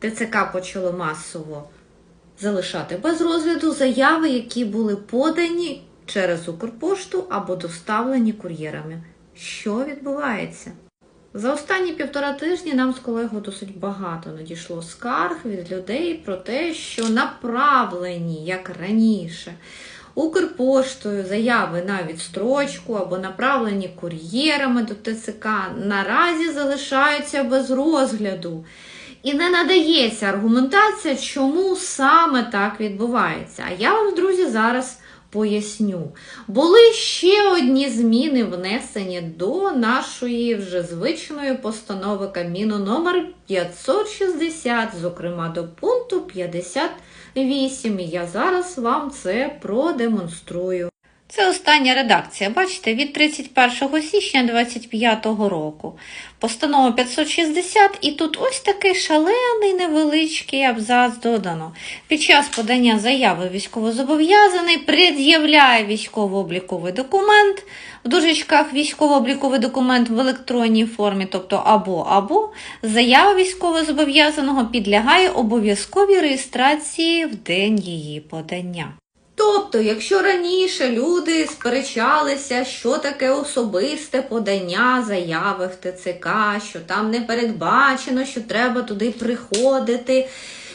ТЦК почало масово залишати без розгляду заяви, які були подані через Укрпошту або доставлені кур'єрами. Що відбувається? За останні півтора тижні нам з колегою досить багато надійшло скарг від людей про те, що направлені, як раніше, Укрпоштою заяви на відстрочку або направлені кур'єрами до ТЦК наразі залишаються без розгляду. І не надається аргументація, чому саме так відбувається. А я вам, друзі, зараз поясню. Були ще одні зміни внесені до нашої вже звичної постанови Кабміну номер 560, зокрема до пункту 58. І я зараз вам це продемонструю. Це остання редакція, бачите, від 31 січня 2025 року. Постанова 560, і тут ось такий шалений невеличкий абзац додано. Під час подання заяви військовозобов'язаний пред'являє військово-обліковий документ, в дужечках військово-обліковий документ в електронній формі, тобто або або заява військовозобов'язаного підлягає обов'язковій реєстрації в день її подання. Тобто, якщо раніше люди сперечалися, що таке особисте подання заяви в ТЦК, що там не передбачено, що треба туди приходити,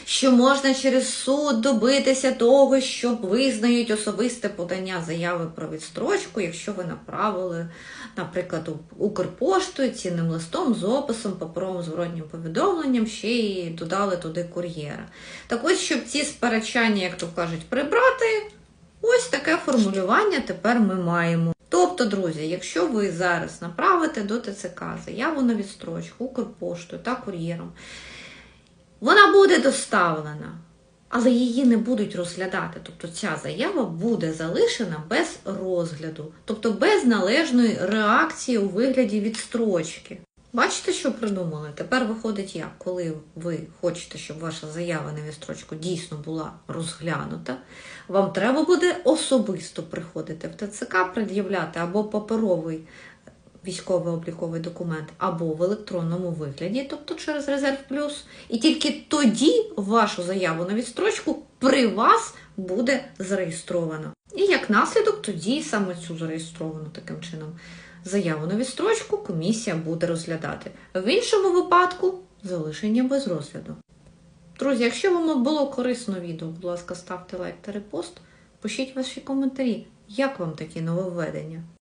що можна через суд добитися того, що визнають особисте подання заяви про відстрочку, якщо ви направили, наприклад, Укрпоштою цінним листом з описом, паперовим зворотнім повідомленням, ще й додали туди кур'єра. Так ось, щоб ці сперечання, як то кажуть, прибрати, ось таке формулювання тепер ми маємо. Тобто, друзі, якщо ви зараз направите до ТЦК заяву на відстрочку Укрпоштою та кур'єром, вона буде доставлена, але її не будуть розглядати. Тобто ця заява буде залишена без розгляду, тобто без належної реакції у вигляді відстрочки. Бачите, що придумали? Тепер виходить як, коли ви хочете, щоб ваша заява на вістрочку дійсно була розглянута, вам треба буде особисто приходити в ТЦК, пред'являти або паперовий військовий обліковий документ, або в електронному вигляді, тобто через резерв плюс, і тільки тоді вашу заяву на відстрочку при вас буде зареєстровано. І як наслідок, тоді саме цю зареєстровану таким чином заяву на відстрочку комісія буде розглядати. В іншому випадку залишення без розгляду. Друзі, якщо вам було корисно відео, будь ласка, ставте лайк та репост, пишіть ваші коментарі, як вам такі нововведення.